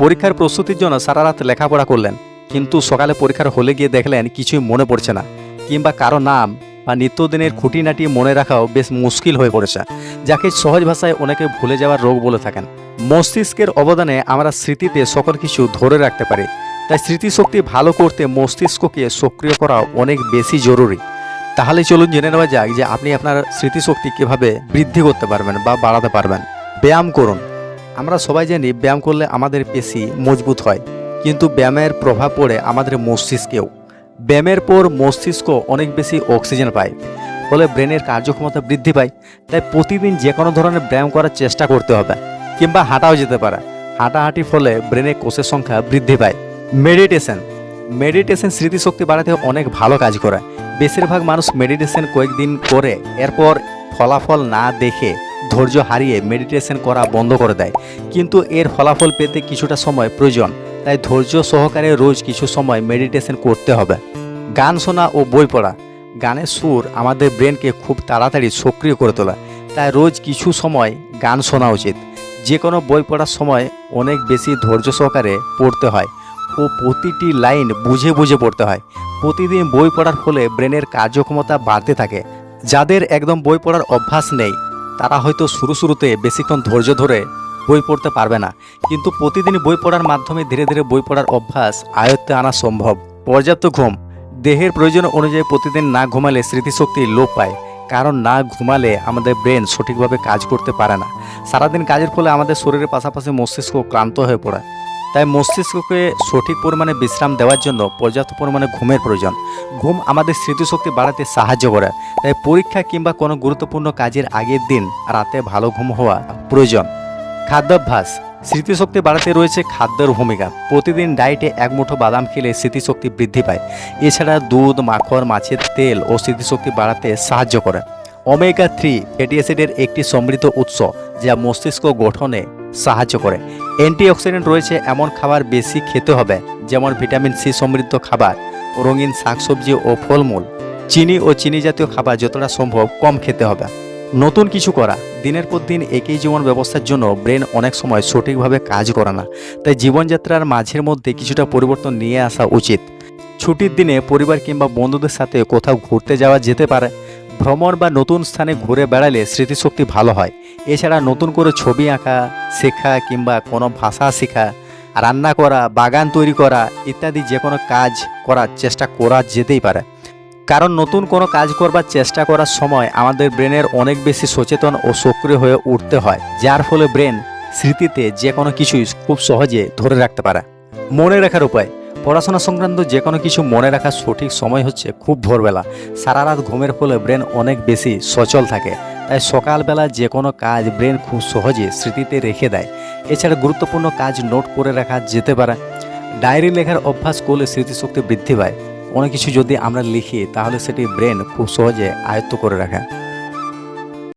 পরীক্ষার প্রস্তুতির জন্য সারা রাত লেখাপড়া করলেন, কিন্তু সকালে পরীক্ষার হলে গিয়ে দেখলেন কিছুই মনে পড়ছে না, কিংবা কারও নাম বা নিত্যদিনের খুঁটিনাটি মনে রাখাও বেশ মুশকিল হয়ে পড়েছে, যাকে সহজ ভাষায় অনেকে ভুলে যাওয়ার রোগ বলে থাকেন। মস্তিষ্কের অবদানে আমরা স্মৃতিতে সকল কিছু ধরে রাখতে পারি, তাই স্মৃতিশক্তি ভালো করতে মস্তিষ্ককে সক্রিয় করা অনেক বেশি জরুরি। তাহলে চলুন জেনে নেওয়া যাক যে আপনি আপনার স্মৃতিশক্তি কীভাবে বৃদ্ধি করতে পারবেন বা বাড়াতে পারবেন। ব্যায়াম করুন। আমরা সবাই জানি ব্যায়াম করলে আমাদের পেশি মজবুত হয়, কিন্তু ব্যায়ামের প্রভাব পড়ে আমাদের মস্তিষ্কেও। ব্যায়ামের পর মস্তিষ্ক অনেক বেশি অক্সিজেন পায়, ফলে ব্রেনের কার্যক্ষমতা বৃদ্ধি পায়, তাই প্রতিদিন যে কোনো ধরনের ব্যায়াম করার চেষ্টা করতে হবে, কিংবা হাঁটাও যেতে পারে। হাঁটাহাঁটির ফলে ব্রেনের কোষের সংখ্যা বৃদ্ধি পায়। মেডিটেশন। মেডিটেশন স্মৃতিশক্তি বাড়াতে অনেক ভালো কাজ করে। বেশিরভাগ মানুষ মেডিটেশন কয়েকদিন করে, এরপর ফলাফল না দেখে ধৈর্য হারিয়ে মেডিটেশন করা বন্ধ করে দেয়। কিন্তু এর ফলাফল পেতে কিছুটা সময় প্রয়োজন, তাই ধৈর্য সহকারে রোজ কিছু সময় মেডিটেশন করতে হবে। গান শোনা ও বই পড়া, গানের সুর আমাদের ব্রেনকে খুব তাড়াতাড়ি সক্রিয় করে তোলে, তাই রোজ কিছু সময় গান শোনা উচিত। যে কোনো বই পড়ার সময় অনেক বেশি ধৈর্য সহকারে পড়তে হয় ও প্রতিটি লাইন বুঝে বুঝে পড়তে হয়। প্রতিদিন বই পড়ার ফলে ব্রেনের কার্যক্ষমতা বাড়তে থাকে। যাদের একদম বই পড়ার অভ্যাস নেই তারা হয়তো শুরু শুরুতে বেশিক্ষণ ধৈর্য ধরে বই পড়তে পারবে না। কিন্তু প্রতিদিন বই পড়ার মাধ্যমে ধীরে ধীরে বই পড়ার অভ্যাস আয়ত্তে আনা সম্ভব। পর্যাপ্ত ঘুম। দেহের প্রয়োজন অনুযায়ী প্রতিদিন না ঘুমালে স্মৃতিশক্তি লোপ পায়। কারণ না ঘুমালে আমাদের ব্রেন সঠিকভাবে কাজ করতে পারে না। সারাদিন কাজের ফলে আমাদের শরীরের পাশাপাশি মস্তিষ্ক ক্লান্ত হয়ে পড়ে। তাই মস্তিষ্ককে সঠিক পরিমাণে বিশ্রাম দেওয়ার জন্য পর্যাপ্ত পরিমাণে ঘুমের প্রয়োজন। ঘুম আমাদের স্মৃতিশক্তি বাড়াতে সাহায্য করে। তাই পরীক্ষা কিংবা কোনো গুরুত্বপূর্ণ কাজের আগের দিন রাতে ভালো ঘুম হওয়া প্রয়োজন। খাদ্যাভ্যাস। স্মৃতিশক্তি বাড়াতে রয়েছে খাদ্যের ভূমিকা। প্রতিদিন ডায়েটে এক মুঠো বাদাম খেলে স্মৃতিশক্তি বৃদ্ধি পায়। এছাড়া দুধ, মাখন, মাছের তেল ও স্মৃতিশক্তি বাড়াতে সাহায্য করে। ওমেগা থ্রি ফ্যাটি অ্যাসিডের একটি সমৃদ্ধ উৎস যা মস্তিষ্ক গঠনে সাহায্য করে। অ্যান্টিঅক্সিডেন্ট রয়েছে এমন খাবার বেশি খেতে হবে, যেমন ভিটামিন সি সমৃদ্ধ খাবার, রঙিন শাকসবজি ও ফলমূল। চিনি ও চিনি জাতীয় খাবার যতটা সম্ভব কম খেতে হবে। নতুন কিছু করা। দিনের পর দিন একই জীবন ব্যবস্থার জন্য ব্রেন অনেক সময় সঠিকভাবে কাজ করে না, তাই জীবনযাত্রার মাঝের মধ্যে কিছুটা পরিবর্তন নিয়ে আসা উচিত। ছুটির দিনে পরিবার কিংবা বন্ধুদের সাথে কোথাও ঘুরতে যাওয়া যেতে পারে ভ্রমণ বা নতুন স্থানে ঘুরে বেড়ালে স্মৃতিশক্তি ভালো হয়। এছাড়া নতুন করে ছবি আঁকা, শেখা কিংবা কোনো ভাষা শেখা, রান্না করা, বাগান তৈরি করা ইত্যাদি যে কোনো কাজ করার চেষ্টা করা যেতেই পারে। কারণ নতুন কোনো কাজ করবার চেষ্টা করার সময় আমাদের ব্রেনের অনেক বেশি সচেতন ও সক্রিয় হয়ে উঠতে হয়, যার ফলে ব্রেন স্মৃতিতে যে কোনো কিছুই খুব সহজে ধরে রাখতে পারে। মনে রাখার উপায় পড়াশোনা সংক্রান্ত যে কোনো কিছু মনে রাখার সঠিক সময় হচ্ছে খুব ভোরবেলা। সারা রাত ঘুমের ফলে ব্রেন অনেক বেশি সচল থাকে। তাই সকালবেলা যে কোনো কাজ ব্রেন খুব সহজে স্মৃতিতে রেখে দেয়। এছাড়া গুরুত্বপূর্ণ কাজ নোট করে রাখা যেতে পারে। ডায়েরি লেখার অভ্যাস করলে স্মৃতিশক্তি বৃদ্ধি পায়। কোনো কিছু যদি আমরা লিখি, তাহলে সেটি ব্রেন খুব সহজে আয়ত্ত করে রাখে।